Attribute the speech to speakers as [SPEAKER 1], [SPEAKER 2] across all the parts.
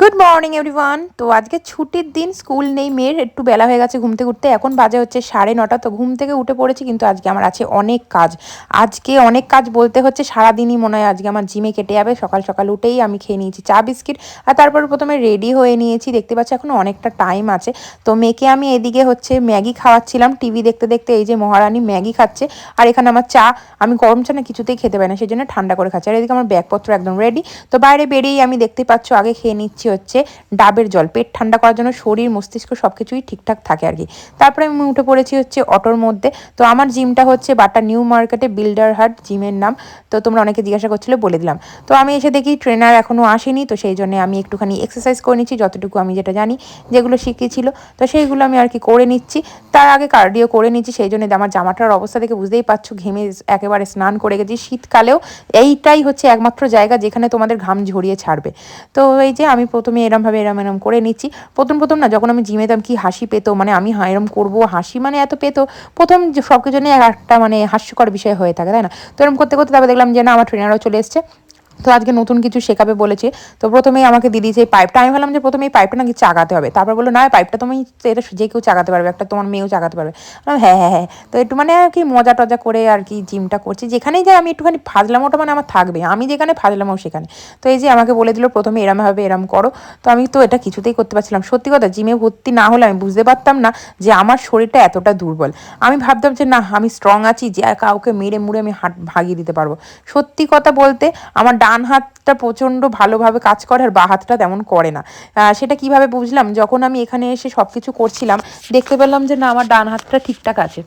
[SPEAKER 1] Good morning everyone তো আজকে ছুটির দিন স্কুল নেই, মেয়ের একটু বেলা হয়ে গেছে ঘুম থেকে উঠতে এখন বাজে হচ্ছে সাড়ে নটা, তো ঘুম থেকে উঠে পড়েছি, কিন্তু আজকে আমার আছে অনেক কাজ। আজকে অনেক কাজ বলতে হচ্ছে সারাদিনই মনে হয় আজকে আমার জিমে কেটে যাবে। সকাল সকাল উঠেই আমি খেয়ে নিয়েছি চা, বিস্কিট, আর তারপর প্রথমে রেডি হয়ে নিয়েছি। দেখতে পাচ্ছি এখন অনেকটা টাইম আছে। তো মেয়েকে আমি এদিকে হচ্ছে ম্যাগি খাওয়াচ্ছিলাম। টিভি দেখতে দেখতে এই যে মহারানী ম্যাগি খাচ্ছে, আর এখানে আমার চা। আমি গরম চা না কিছুতেই খেতে পারি না সেই জন্য ঠান্ডা করে খাচ্ছি। আর এদিকে আমার ব্যাগপত্র একদম রেডি তো বাইরে বেরিয়েই আমি দেখতে পাচ্ছ, আগে খেয়ে নিচ্ছি হচ্ছে ডাবের জল। পেট ঠান্ডা করার জন্য শরীর, মস্তিষ্ক সব কিছুই ঠিকঠাক থাকে আর কি। তারপরে আমি উঠে পড়েছি হচ্ছে অটোর মধ্যে। তো আমার জিমটা হচ্ছে বাটা নিউ মার্কেটে বিল্ডার হাট জিমের নাম। তো তোমরা অনেকে জিজ্ঞাসা করছিলে, বলে দিলাম। তো আমি এসে দেখি ট্রেনার এখনও আসেনি, তো সেই জন্য আমি একটুখানি এক্সারসাইজ করে নিচ্ছি, যতটুকু আমি যেটা জানি যেগুলো শিখিয়েছিল। তো সেইগুলো আমি আর কি করে নিচ্ছি। তার আগে কার্ডিও করে নিচ্ছি, সেই জন্য আমার জামাটার অবস্থা থেকে বুঝতেই পারছ, ঘেমে একেবারে স্নান করে গেছি। শীতকালেও এইটাই হচ্ছে একমাত্র জায়গা যেখানে তোমাদের ঘাম ঝরিয়ে ছাড়বে। তো এই যে আমি প্রথমে এরমভাবে এরম এরম করে নিচ্ছি। প্রথম প্রথম না যখন আমি জিমেতাম কি হাসি পেতো মানে আমি এরম করব, হাসি মানে এত পেতো। প্রথম সব কিছু নিয়ে একটা মানে হাস্যকর বিষয় হয়ে থাকে, তাই না? তো এরম করতে করতে তারপর দেখলাম যে না, আমার ট্রেনারও চলে এসছে। তো আজকে নতুন কিছু শেখাবে বলেছে। তো প্রথমেই আমাকে দিদি যে পাইপটা আমি ভাবলাম যে প্রথমে এই পাইপটা নাকি চাগাতে হবে। তারপর বলল, না পাইপটা তুমি এটা যে কেউ চাগাতে পারবে, একটা তোমার মেয়েও চাগাতে পারবে। হ্যাঁ হ্যাঁ হ্যাঁ। তো একটু মানে আর কি মজা টজা করে আর কি জিমটা করছি। যেখানেই যাই আমি একটুখানি ফাজলামোটা মানে আমার থাকবে। আমি যেখানে ফাজলামো সেখানে। তো এই যে আমাকে বলে দিল, প্রথমে এরম হবে, এরম করো। তো আমি তো এটা কিছুতেই করতে পারছিলাম সত্যি কথা জিমে ভর্তি না হলে আমি বুঝতে পারতাম না যে আমার শরীরটা এতটা দুর্বল। আমি ভাবতাম যে, না, আমি স্ট্রং আছি, যে কাউকে মেরে মুড়ে আমি হাট, ভাগিয়ে দিতে পারব। সত্যি কথা বলতে, আমার ডান হাতটা প্রচণ্ড ভালোভাবে কাজ করে আর বা হাতটা তেমন করে না। সেটা কীভাবে বুঝলাম? যখন আমি এখানে এসে সব কিছু করছিলাম, দেখতে পেলাম যে না, আমার ডান হাতটা ঠিকঠাক আছে।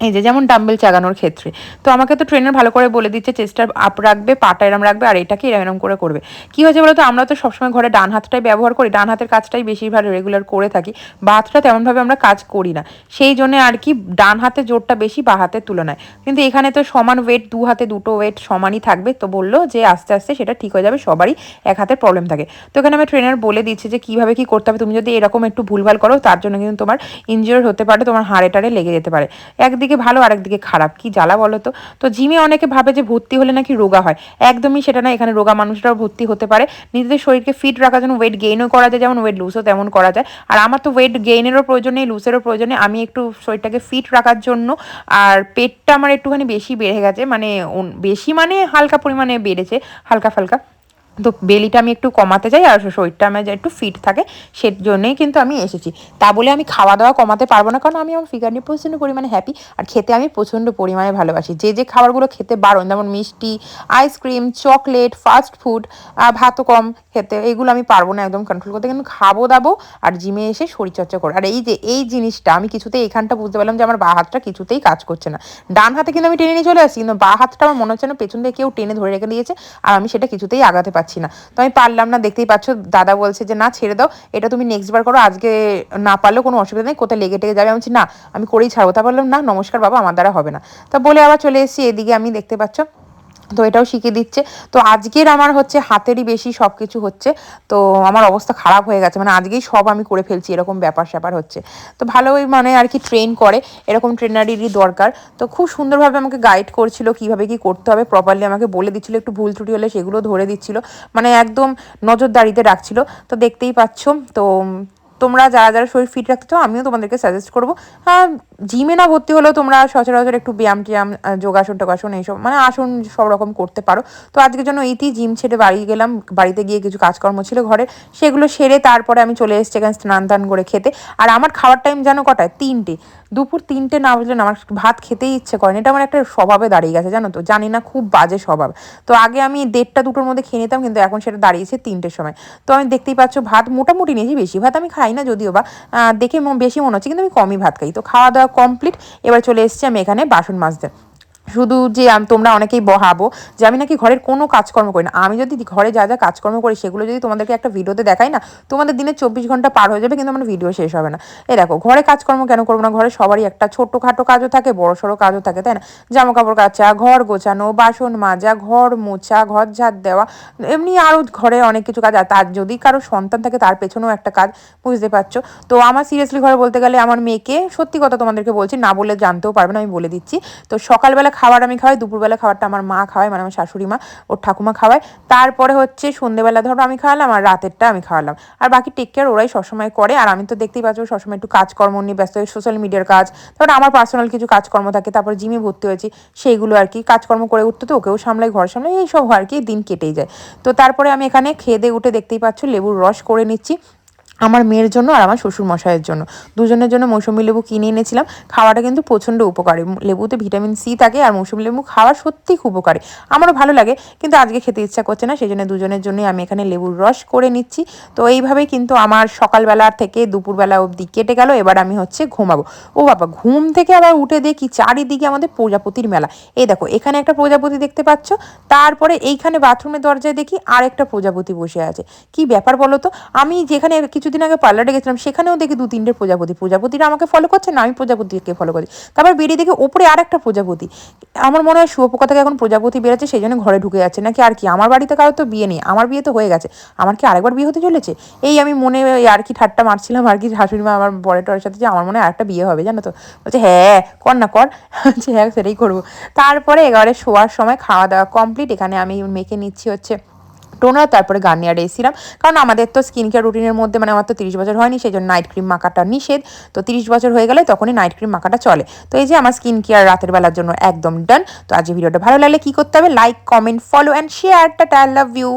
[SPEAKER 1] এই যে যেমন ডাম্বেল চাগানোর ক্ষেত্রে। তো আমাকে তো ট্রেনার ভালো করে বলে দিচ্ছে চেস্টার আপ রাখবে পাটা এরম রাখবে, আর এটাকে এরম এরম করে করবে। কি হয়েছে বলতো? আমরা তো সবসময় ঘরে ডান হাতটাই ব্যবহার করি, ডান হাতের কাজটাই বেশিরভাগ রেগুলার করে থাকি। বা হাতটা তেমনভাবে আমরা কাজ করি না। সেই জন্য আর কি ডান হাতে জোরটা বেশি, বা হাতের তুলনায়। কিন্তু এখানে তো সমান ওয়েট দু হাতে দুটো ওয়েট সমানই থাকবে। তো বলল যে আস্তে আস্তে সেটা ঠিক হয়ে যাবে, সবারই এক হাতের প্রবলেম থাকে। তো এখানে আমি ট্রেনার বলে দিচ্ছে যে কীভাবে কী করতে হবে। তুমি যদি এরকম একটু ভুলভাল করো, তার জন্য কিন্তু তোমার ইনজিওর হতে পারে, তোমার হাড়ে টাড়ে লেগে যেতে পারে। একদিকে একদিকে ভালো আরেকদিকে খারাপ। কি জ্বালা বলো তো? তো জিমে অনেকে ভাবে যে ভর্তি হলে নাকি রোগা হয়। একদমই সেটা না, এখানে রোগা মানুষরাও ভর্তি হতে পারে। নিজেদের শরীরকে ফিট রাখার জন্য ওয়েট গেইনও করা যায়, যেমন ওয়েট লুজও তেমন করা যায়। আর আমার তো ওয়েট গেইনেরও প্রয়োজন নেই লুজেরও প্রয়োজন নেই। আমি একটু শরীরটাকে ফিট রাখার জন্য, আর পেটটা আমার একটুখানি বেশি বেড়ে গেছে মানে বেশি মানে হালকা পরিমাণে বেড়েছে, হালকা ফালকা। তো বেলিটা আমি একটু কমাতে চাই আর শরীরটা আমার একটু ফিট থাকে সে জন্যেই কিন্তু আমি এসেছি। তা বলে আমি খাওয়া দাওয়া কমাতে পারব না, কারণ আমি আমার ফিগার নিয়ে প্রচণ্ড পরিমাণে হ্যাপি আর খেতে আমি প্রচণ্ড পরিমাণে ভালোবাসি। যে যে খাবারগুলো খেতে বারণ, যেমন মিষ্টি আইসক্রিম চকলেট ফাস্ট ফুড ভাত কম খেতে, এগুলো আমি পারব না একদম কন্ট্রোল করতে। কিন্তু খাব দাবো আর জিমে এসে শরীরচর্চা করো আর এই যে, এই জিনিসটা আমি কিছুতেই এখানটা বুঝতে পারলাম যে আমার বা হাতটা কিছুতেই কাজ করছে না। ডান হাতে কিন্তু আমি টেনে নিয়ে চলে আসছি, কিন্তু বা হাতটা আমার মনে হচ্ছে না পেছন দিয়ে কেউ টেনে ধরে রেখে দিয়েছে, আর আমি সেটা কিছুতেই আগাতে পারছি না। তো আমি পারলাম না, দেখতেই পাচ্ছ দাদা বলছে যে, না, ছেড়ে দাও, এটা তুমি নেক্সট বার করো, আজকে না পারলেও কোনো অসুবিধা নেই, কোথায় লেগে টেগে যাবে? আমি না, আমি করেই ছাড়বো। তা বললাম, না, নমস্কার বাবা, আমার দ্বারা হবে না। তা বলে আবার চলে এসেছি, এদিকে আমি দেখতে পাচ্ছ তো এটাও শিখিয়ে দিচ্ছে। তো আজকের আমার হচ্ছে হাতেরই বেশি সব কিছু হচ্ছে। তো আমার অবস্থা খারাপ হয়ে গেছে। মানে আজকেই সব আমি করে ফেলছি, এরকম ব্যাপার স্যাপার হচ্ছে। তো ভালোই মানে আর কি ট্রেন করে, এরকম ট্রেনারেরই দরকার। তো খুব সুন্দরভাবে আমাকে গাইড করছিল কীভাবে কি করতে হবে। প্রপারলি আমাকে বলে দিচ্ছিল, একটু ভুল ত্রুটি হলে সেগুলো ধরে দিচ্ছিল। মানে একদম নজরদারিতে রাখছিল। তো দেখতেই পাচ্ছ। তো তোমরা যারা যারা শরীর ফিট রাখতে চাও, আমিও তোমাদেরকে সাজেস্ট করব। হ্যাঁ জিমে না ভর্তি হলেও তোমরা সচরাচর একটু ব্যায়াম টিয়াম যোগাসন টোগাসন এইসব মানে আসন সব রকম করতে পারো। তো আজকের জন্য এইটি জিম ছেড়ে বাড়ি গেলাম, বাড়িতে গিয়ে কিছু কাজকর্ম ছিল ঘরে। সেগুলো সেরে তারপরে আমি চলে এসেছি এখানে স্নান টান করে খেতে। আর আমার খাওয়ার টাইম জানো কটায়? তিনটে। দুপুর তিনটে না বুঝলেন আমার ভাত খেতেই ইচ্ছে করেন এটা আমার একটা স্বভাবে দাঁড়িয়ে গেছে, জানো তো? জানি না, খুব বাজে স্বভাব। তো আগে আমি দেড়টা দুটোর মধ্যে খেয়ে নিতাম, কিন্তু এখন সেটা দাঁড়িয়েছে তিনটের সময়। তো আমি দেখতেই পাচ্ছ, ভাত মোটামুটি নিয়েছি, বেশি ভাত আমি খাই না যদিও বা দেখে বেশি মনে হচ্ছে, কিন্তু আমি কমই ভাত খাই। তো খাওয়া দাওয়া কমপ্লিট এবার চলে এসছি আমি এখানে বাসন মাজতে। শুধু যে তোমরা অনেকেই বহাবো যে আমি নাকি ঘরের কোনো কাজকর্ম করি না। আমি যদি ঘরে যা যা কাজকর্ম করি, সেগুলো যদি তোমাদেরকে একটা ভিডিওতে দেখাই না, তোমাদের দিনে চব্বিশ ঘণ্টা পার হয়ে যাবে, কিন্তু আমার ভিডিও শেষ হবে না। এ দেখো, ঘরে কাজকর্ম কেন করব না? ঘরে সবারই একটা ছোট্টখাটো কাজও থাকে বড় সড়ো কাজও থাকে, তাই না? জামা কাপড় কাচা, ঘর গোছানো, বাসন মাজা, ঘর মোছা, ঘর ঝাঁট দেওয়া, এমনি আরও ঘরে অনেক কিছু কাজ, আর তার যদি কারও সন্তান থাকে, তার পেছনেও একটা কাজ, বুঝতে পারছ? তো আমার সিরিয়াসলি ঘরে বলতে গেলে আমার মেয়েকে সত্যি কথা তোমাদেরকে বলছি, না বলে জানতেও পারবে না, আমি বলে দিচ্ছি। তো সকালবেলা খাবার আমি খাওয়াই, দুপুরবেলা খাবারটা আমার মা খাওয়ায় মানে আমার শাশুড়ি মা, ওর ঠাকুমা খাওয়ায়। তারপরে হচ্ছে সন্ধেবেলা ধরো আমি খাওয়ালাম আর রাতেরটা আমি খাওয়ালাম। আর বাকি টেক কেয়ার ওরাই সবসময় করে। আর আমি তো দেখতেই পাচ্ছ সবসময় একটু কাজকর্ম নিয়ে ব্যস্ত সোশ্যাল মিডিয়ার কাজ। তারপরে আমার পার্সোনাল কিছু কাজকর্ম থাকে, তারপর জিমে ভর্তি হয়েছি, সেইগুলো আর কি। কাজকর্ম করে উঠতে তো ওকেও সামলাই, ঘর সামলাই, এইসব আর কি, দিন কেটেই যায়। তো তারপরে আমি এখানে খেয়ে দিয়ে উঠে দেখতেই পাচ্ছ লেবুর রস করে নিচ্ছি। আমার মেয়ের জন্য আর আমার শ্বশুর মশাইয়ের জন্য। দুজনের জন্য মৌসুমি লেবু কিনে এনেছিলাম। খাওয়াটা কিন্তু প্রচণ্ড উপকারী। লেবুতে ভিটামিন সি থাকে আর মৌসুমি লেবু খাওয়া সত্যিই খুব উপকারী। আমারও ভালো লাগে, কিন্তু আজকে খেতে ইচ্ছা করছে না সেই জন্য দুজনের জন্যই আমি এখানে লেবুর রস করে নিচ্ছি। তো এইভাবেই কিন্তু আমার সকালবেলা থেকে দুপুরবেলা অবধি কেটে গেল, এবার আমি হচ্ছে ঘুমাবো। ও বাবা, ঘুম থেকে আবার উঠে দেখি চারিদিকে আমাদের প্রজাপতির মেলা। এই দেখো, এখানে একটা প্রজাপতি দেখতে পাচ্ছ, তারপরে এইখানে বাথরুমের দরজায় দেখি আরেকটা প্রজাপতি বসে আছে। কি ব্যাপার বলো তো? আমি যেখানে কিছুদিন আগে পার্লারে গেছিলাম, সেখানেও দেখি দু তিনটে প্রজাপতি। প্রজাপতিরা আমাকে ফলো করছে না, আমি প্রজাপতিকে ফলো করছি তারপর বেরিয়ে দেখি ওপরে আর একটা প্রজাপতি। আমার মনে হয় শুয়োপোকা থেকে এখন প্রজাপতি বেরোচ্ছে, সেই জন্য ঘরে ঢুকে যাচ্ছে। নাকি আর কি, আমার বাড়িতে কারও তো বিয়ে নেই, আমার বিয়ে তো হয়ে গেছে। আমার কি আরেকবার বিয়ে হতে চলেছে? এই আমি মনে আর কি ঠাট্টা মারছিলাম আর কি, শাশুড়ি মা আমার বরের টরের সাথে যে আমার মনে হয় আরেকটা বিয়ে হবে, জানো তো? বলছে হ্যাঁ কর না, কর। হ্যাঁ সেটাই করব। তারপরে এবারে শোয়ার সময় খাওয়া দাওয়া কমপ্লিট এখানে আমি মেখে নিচ্ছি হচ্ছে টোনার তারপরে গার্নিয়ার এসেছিলাম কারণ আমাদের তো স্কিন কেয়ার রুটিনের মধ্যে মানে আমার তো তিরিশ বছর হয়নি সেই জন্য নাইট ক্রিম মাখাটা নিষেধ। তো তিরিশ বছর হয়ে গেলে তখনই নাইট ক্রিম মাখাটা চলে। তো এই যে আমার স্কিন কেয়ার রাতের বেলার জন্য একদম ডান তো আজ ভিডিওটা ভালো লাগলে কী করতে হবে? Like comment follow and share tata love you